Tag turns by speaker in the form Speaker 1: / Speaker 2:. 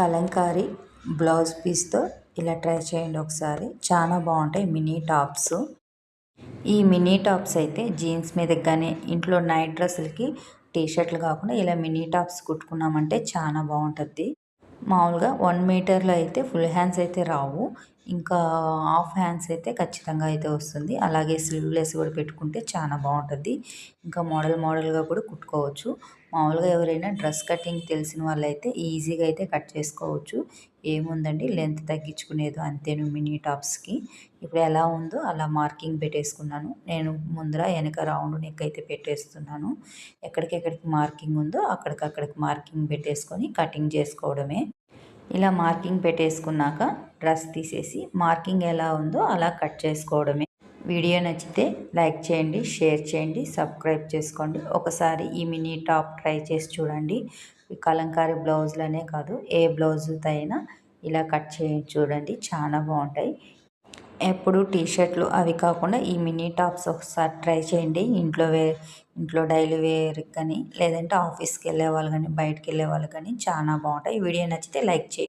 Speaker 1: Kalamkari blouse పీస్తో ఇలా try చేయండి ఒకసారి. చాలా బాగుంటాయి మినీ టాప్స్. ఈ మినీ టాప్స్ అయితే జీన్స్ మీద కానీ ఇంట్లో నైట్ డ్రెస్సులకి టీ షర్ట్లు కాకుండా ఇలా మినీ టాప్స్ కుట్టుకున్నామంటే చాలా బాగుంటుంది. మామూలుగా వన్ మీటర్లో అయితే ఫుల్ హ్యాండ్స్ అయితే రావు. ఇంకా హాఫ్ హ్యాండ్స్ అయితే ఖచ్చితంగా అయితే వస్తుంది. అలాగే స్లీవ్లెస్ కూడా పెట్టుకుంటే చాలా బాగుంటుంది. ఇంకా మోడల్ మోడల్గా కూడా కుట్టుకోవచ్చు. మామూలుగా ఎవరైనా డ్రెస్ కటింగ్ తెలిసిన వాళ్ళైతే ఈజీగా అయితే కట్ చేసుకోవచ్చు. ఏముందండి? లెంత్ తగ్గించుకునేది అంతేను మినీ టాప్స్కి. ఇప్పుడు ఎలా ఉందో అలా మార్కింగ్ పెట్టేసుకున్నాను. నేను ముందర వెనక రౌండ్ నెక్ అయితే పెట్టేస్తున్నాను. ఎక్కడికెక్కడికి మార్కింగ్ ఉందో అక్కడికక్కడికి మార్కింగ్ పెట్టేసుకొని కటింగ్ చేసుకోవడమే. ఇలా మార్కింగ్ పెట్టేసుకున్నాక డ్రెస్ తీసేసి మార్కింగ్ ఎలా ఉందో అలా కట్ చేసుకోవడమే. వీడియో నచ్చితే లైక్ చేయండి షేర్ చేయండి సబ్స్క్రైబ్ చేసుకోండి. ఒకసారి ఈ మినీ టాప్ ట్రై చేసి చూడండి. కలంకారీ బ్లౌజులనే కాదు ఏ బ్లౌజుతో అయినా ఇలా కట్ చేయండి చూడండి. చాలా బాగుంటాయి. ఎప్పుడు టీ షర్ట్లు అవి కాకుండా ఈ మినీ టాప్స్ ఒకసారి ట్రై చేయండి. ఇంట్లో వే ఇంట్లో డైలీ వేర్ కానీ లేదంటే ఆఫీస్కి వెళ్ళే వాళ్ళు కానీ బయటకు వెళ్ళే వాళ్ళు కానీ చాలా బాగుంటాయి. వీడియో నచ్చితే లైక్ చేయండి.